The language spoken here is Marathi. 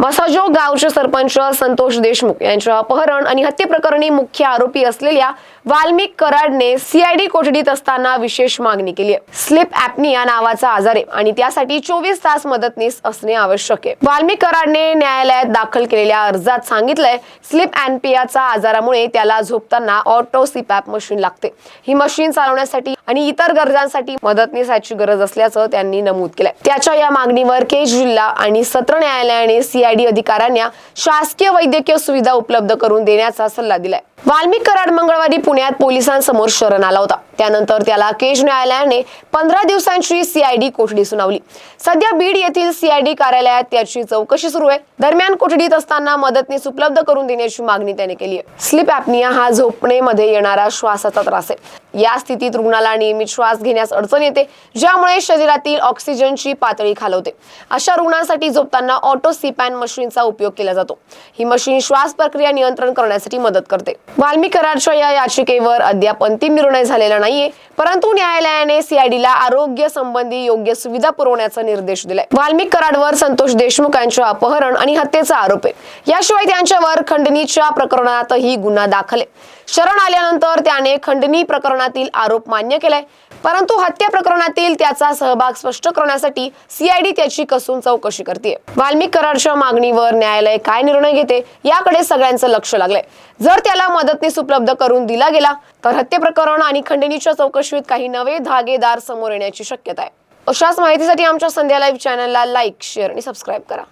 मसाजो गावचे सरपंच संतोष देशमुख यांच्या अपहरण आणि हत्येप्रकरणी मुख्य आरोपी असलेल्या वाल्मिक कराडने सीआयडी कोठडीत असताना विशेष मागणी केली आहे. स्लिप ऍपनिया नावाचा आजार आहे आणि त्यासाठी चोवीस तास मदतनीस असणे आवश्यक आहे. वाल्मिक कराडने न्यायालयात दाखल केलेल्या अर्जात सांगितलंय स्लिप अँपियाचा आजारामुळे त्याला झोपताना ऑटो सिपॅप मशीन लागते. ही मशीन चालवण्यासाठी आणि इतर गरजांसाठी मदतनीसाची गरज असल्याचं त्यांनी नमूद केलंय. त्याच्या या मागणीवर केज जिल्हा आणि सत्र न्यायालयाने सीआयडी अधिकाऱ्यांना शासकीय वैद्यकीय सुविधा उपलब्ध करून देण्याचा सल्ला दिलाय. वाल्मिक कराड मंगळवारी पुण्यात पोलिसांसमोर शरण आला होता. त्यानंतर त्याला केज न्यायालयाने पंधरा दिवसांची सीआयडी कोठडी सुनावली. सध्या बीड येथील सीआयडी कार्यालयात त्याची चौकशी सुरू आहे. दरम्यान कोठडीत असताना मदतनीस उपलब्ध करून देण्याची मागणी त्याने केली आहे. स्लिप ऍपनिया हा झोपणेमध्ये येणारा श्वासाचा त्रास आहे. या स्थितीत रुग्णाला नियमित श्वास घेण्यास अडचण येते ज्यामुळे शरीरातील ऑक्सिजनची पातळी खालवते. अशा रुग्णांसाठी झोपताना ऑटो सीपॅन मशीनचा उपयोग केला जातो. ही मशीन श्वास प्रक्रिया नियंत्रण करण्यासाठी मदत करते. वाल्मिक कराडच्या या याचिकेवर अद्याप अंतिम निर्णय झालेला नाहीये परंतु न्यायालयाने सीआयडीला आरोग्य संबंधी योग्य सुविधा पुरवण्याचा निर्देश दिलाय. वाल्मिक कराडवर संतोष देशमुख यांच्या अपहरण आणि हत्येचा आरोप आहे. याशिवाय त्यांच्यावर खंडणीच्या प्रकरणातही गुन्हा दाखल आहे. शरण आल्यानंतर त्याने खंडणी प्रकरणातील आरोप मान्य केलाय परंतु हत्या प्रकरणातील त्याचा सहभाग स्पष्ट करण्यासाठी सीआयडी त्याची कसून चौकशी करते वाल्मिक कराडच्या मागणीवर न्यायालय काय निर्णय घेते याकडे सगळ्यांचं लक्ष लागलंय. जर त्याला मदतनीस उपलब्ध करून दिला गेला तर हत्ये प्रकरण आणि खंडणीच्या चौकशीत काही नवे धागेदार समोर येण्याची शक्यता आहे. अशाच माहितीसाठी आमच्या संध्या लाईव्ह चॅनलला लाईक शेअर आणि सबस्क्राईब करा.